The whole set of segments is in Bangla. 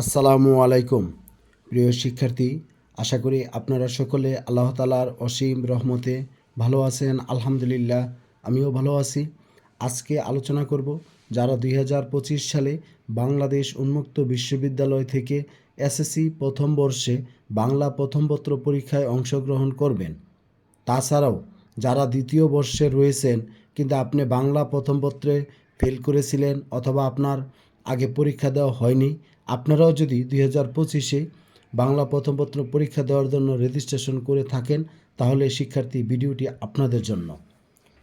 আসসালামু আলাইকুম। প্রিয় শিক্ষার্থী, আশা করি আপনারা সকলে আল্লাহ তালার অসীম রহমতে ভালো আছেন, আলহামদুলিল্লাহ আমিও ভালো আছি। আজকে আলোচনা করব যারা দুই হাজার পঁচিশ সালে বাংলাদেশ উন্মুক্ত বিশ্ববিদ্যালয় থেকে এসএসসি প্রথম বর্ষে বাংলা প্রথম পত্র পরীক্ষায় অংশগ্রহণ করবেন। তাছাড়াও যারা দ্বিতীয় বর্ষে রয়েছেন, কিন্তু আপনি বাংলা প্রথম পত্রে ফেল করেছিলেন অথবা আপনার আগে পরীক্ষা দেওয়া হয়নি আপনারাও যদি দুই হাজার পঁচিশে বাংলা প্রথম পত্র পরীক্ষা দেওয়ার জন্য রেজিস্ট্রেশন করে থাকেন, তাহলে শিক্ষার্থী ভিডিওটি আপনাদের জন্য।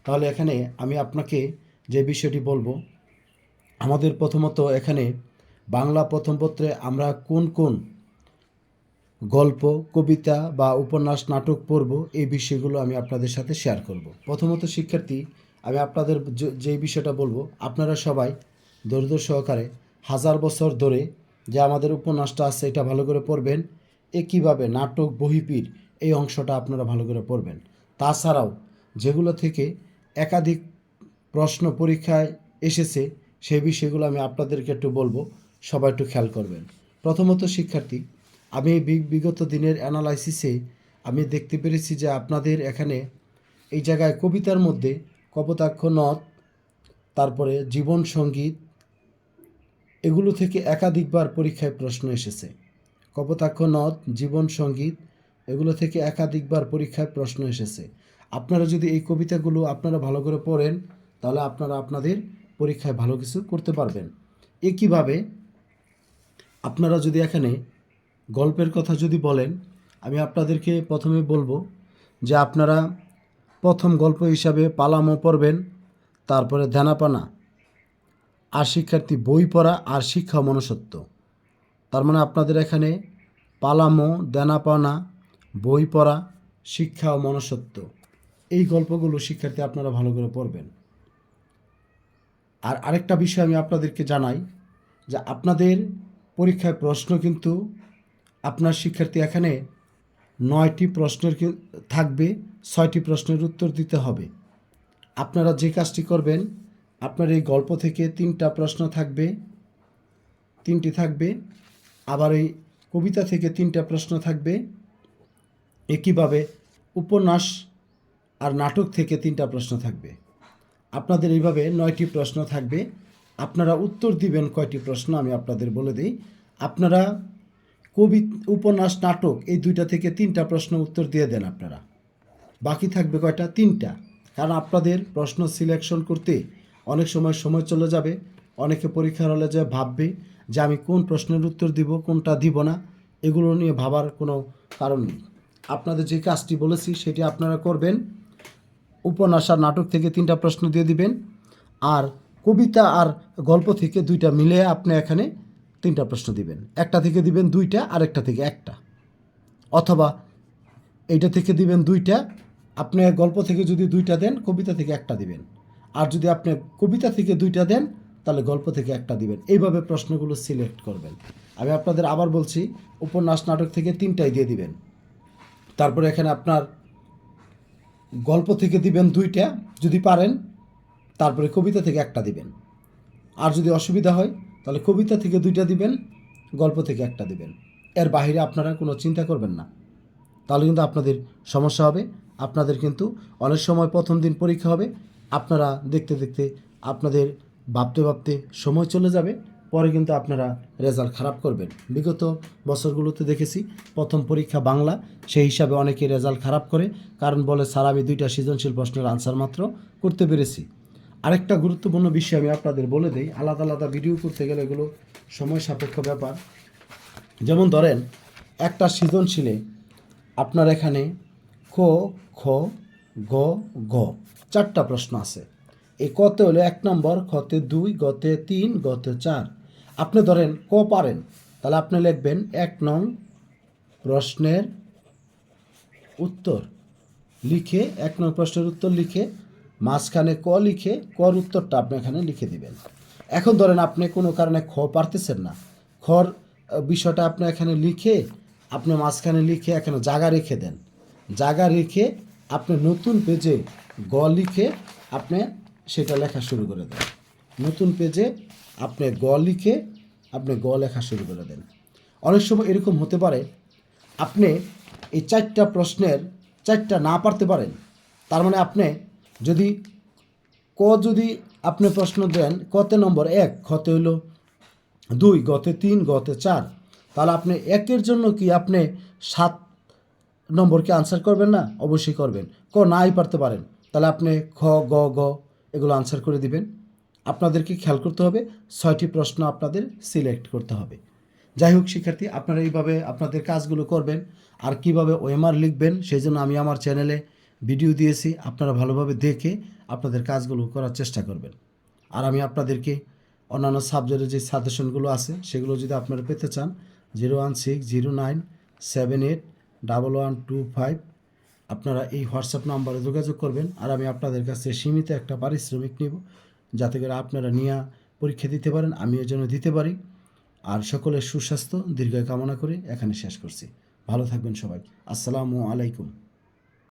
তাহলে এখানে আমি আপনাকে যে বিষয়টি বলব, আমাদের প্রথমত এখানে বাংলা প্রথম পত্রে আমরা কোন কোন গল্প, কবিতা বা উপন্যাস, নাটক পড়ব, এই বিষয়গুলো আমি আপনাদের সাথে শেয়ার করব। প্রথমত শিক্ষার্থী, আমি আপনাদের যে- বিষয়টা বলব, আপনারা সবাই ধৈর্য সহকারে হাজার বছর ধরে যে আমাদের উপন্যাসটা আছে, এটা ভালো করে পড়বেন। এ কীভাবে নাটক বহিপীর এই অংশটা আপনারা ভালো করে পড়বেন। তাছাড়াও যেগুলো থেকে একাধিক প্রশ্ন পরীক্ষায় এসেছে সেই বিষয়গুলো আমি আপনাদেরকে একটু বলব, সবাই একটু খেয়াল করবেন। প্রথমত শিক্ষার্থী, আমি বিগত দিনের অ্যানালাইসিসে আমি দেখতে পেরেছি যে আপনাদের এখানে এই জায়গায় কবিতার মধ্যে কপোতাক্ষ নদ, তারপরে জীবন সংগীত এগুলো থেকে একাধিকবার পরীক্ষায় প্রশ্ন এসেছে। কপোতাক্ষ নদ, জীবন সংগীত, এগুলো থেকে একাধিকবার পরীক্ষায় প্রশ্ন এসেছে। আপনারা যদি এই কবিতাগুলো আপনারা ভালো করে পড়েন, তাহলে আপনারা আপনাদের পরীক্ষায় ভালো কিছু করতে পারবেন। একইভাবে আপনারা যদি এখানে গল্পের কথা যদি বলেন, আমি আপনাদেরকে প্রথমে বলব যে আপনারা প্রথম গল্প হিসাবে পালামো পড়বেন, তারপরে ধ্যানাপানা। আর শিক্ষার্থী বই পড়া আর শিক্ষা ও মনসত্ব তার মানে আপনাদের এখানে পালামো, দেনাপানা, বই পড়া, শিক্ষা ও মনসত্ব এই গল্পগুলো শিক্ষার্থী আপনারা ভালো করে পড়বেন। আর আরেকটা বিষয় আমি আপনাদেরকে জানাই যে আপনাদের পরীক্ষায় প্রশ্ন কিন্তু আপনার শিক্ষার্থী এখানে নয়টি প্রশ্নের থাকবে, ছয়টি প্রশ্নের উত্তর দিতে হবে। আপনারা যে কাজটি করবেন আপনার এই গল্প থেকে তিনটা প্রশ্ন থাকবে, তিনটি থাকবে, আবার এই কবিতা থেকে তিনটা প্রশ্ন থাকবে। একইভাবে উপন্যাস আর নাটক থেকে তিনটা প্রশ্ন থাকবে। আপনাদের এইভাবে নয়টি প্রশ্ন থাকবে। আপনারা উত্তর দিবেন কয়টি প্রশ্ন, আমি আপনাদের বলে দিই। আপনারা কবি, উপন্যাস, নাটক এই দুইটা থেকে তিনটা প্রশ্ন উত্তর দিয়ে দেন আপনারা। বাকি থাকবে কয়টা? তিনটা। কারণ আপনাদের প্রশ্ন সিলেকশন করতে অনেক সময় সময় চলে যাবে, অনেকে পরীক্ষার হলে যে ভাববে যে আমি কোন প্রশ্নের উত্তর দিব, কোনটা দিব না, এগুলো নিয়ে ভাবার কোনো কারণ নেই। আপনাদের যে কাজটি বলেছি সেটি আপনারা করবেন। উপন্যাস আর নাটক থেকে তিনটা প্রশ্ন দিয়ে দিবেন, আর কবিতা আর গল্প থেকে দুইটা মিলে আপনি এখানে তিনটা প্রশ্ন দিবেন। একটা থেকে দিবেন দুইটা, আরেকটা থেকে একটা। অথবা এইটা থেকে দিবেন দুইটা, আপনি গল্প থেকে যদি দুইটা দেন, কবিতা থেকে একটা দিবেন। আর যদি আপনি কবিতা থেকে দুইটা দেন, তাহলে গল্প থেকে একটা দিবেন। এইভাবে প্রশ্নগুলো সিলেক্ট করবেন। আমি আপনাদের আবার বলছি, উপন্যাস, নাটক থেকে তিনটাই দিয়ে দিবেন। তারপরে এখানে আপনার গল্প থেকে দিবেন দুইটা, যদি পারেন, তারপরে কবিতা থেকে একটা দিবেন। আর যদি অসুবিধা হয়, তাহলে কবিতা থেকে দুইটা দিবেন, গল্প থেকে একটা দিবেন। এর বাইরে আপনারা কোনো চিন্তা করবেন না। তাহলে কিন্তু আপনাদের সমস্যা হবে। আপনাদের কিন্তু অনেক সময় প্রথম দিন পরীক্ষা হবে আপনারা দেখতে দেখতে আপনাদের ভাবতে ভাবতে সময় চলে যাবে, পরে কিন্তু আপনারা রেজাল্ট খারাপ করবেন। বিগত বছরগুলোতে দেখেছি প্রথম পরীক্ষা বাংলা, সেই হিসাবে অনেকে রেজাল্ট খারাপ করে, কারণ বলে, স্যার, আমি দুইটা সৃজনশীল প্রশ্নের আনসার মাত্র করতে পেরেছি। আরেকটা গুরুত্বপূর্ণ বিষয় আমি আপনাদের বলে দিই, আলাদা আলাদা ভিডিও করতে গেলে এগুলো সময় সাপেক্ষ ব্যাপার। যেমন ধরেন, একটা সৃজনশীলে আপনার এখানে খ খ গ গ। চারটা প্রশ্ন আছে। এই কতে হলো এক নম্বর খতে দুই, গতে তিন, গতে চার। আপনি ধরেন ক পারেন, তাহলে আপনি লিখবেন এক নং প্রশ্নের উত্তর। লিখে, এক নং প্রশ্নের উত্তর লিখে, মাঝখানে ক লিখে, কর উত্তরটা আপনি এখানে লিখে দিবেন। এখন ধরেন আপনি কোনো কারণে খ পারতেছেন না। খর বিষয়টা আপনি এখানে লিখে, আপনি মাঝখানে লিখে এখানে জায়গা রেখে দেন। জায়গা রেখে আপনি নতুন পেজে গ লিখে আপনি সেটা লেখা শুরু করে দেন। নতুন পেজে আপনি গ লিখে আপনি গ লেখা শুরু করে দেন। অনেক সময় এরকম হতে পারে, আপনি এই চারটা প্রশ্নের চারটা না পারতে পারেন, তার মানে আপনি যদি ক যদি আপনি প্রশ্ন দেন, কতে নম্বর এক, খতে হইল দুই, গতে তিন, গতে চার, তাহলে আপনি একের জন্য কি আপনি সাত নম্বরকে আনসার করবেন না? অবশ্যই করবেন। ক, নাই পারতে পারেন। তাহলে আপনি খ, গ গ এগুলো আনসার করে দিবেন। আপনাদেরকে খেয়াল করতে হবে, ছয়টি প্রশ্ন আপনাদের সিলেক্ট করতে হবে। যাই হোক, শিক্ষার্থী, আপনারা এইভাবে আপনাদের কাজগুলো করবেন, আর কীভাবে ওএমআর লিখবেন সেই জন্য আমি আমার চ্যানেলে ভিডিও দিয়েছি। আপনারা ভালোভাবে দেখে আপনাদের কাজগুলো করার চেষ্টা করবেন। আর আমি আপনাদেরকে অন্যান্য সাবজেক্টের যে সাজেশনগুলো আছে, সেগুলো যদি আপনারা পেতে চান zero one six zero nine seven eight double one two five আপনারা এই হোয়াটসঅ্যাপ নাম্বারে যোগাযোগ করবেন আর আমি আপনাদের কাছে সীমিত একটা পারিশ্রমিক নিব, যাতে করে আপনারা নিয়ে পরীক্ষা দিতে পারেন, আমিও যেন দিতে পারি। আর সকলের সুস্বাস্থ্য দীর্ঘ কামনা করে এখানে শেষ করছি। ভালো থাকবেন সবাই। আসসালামু আলাইকুম।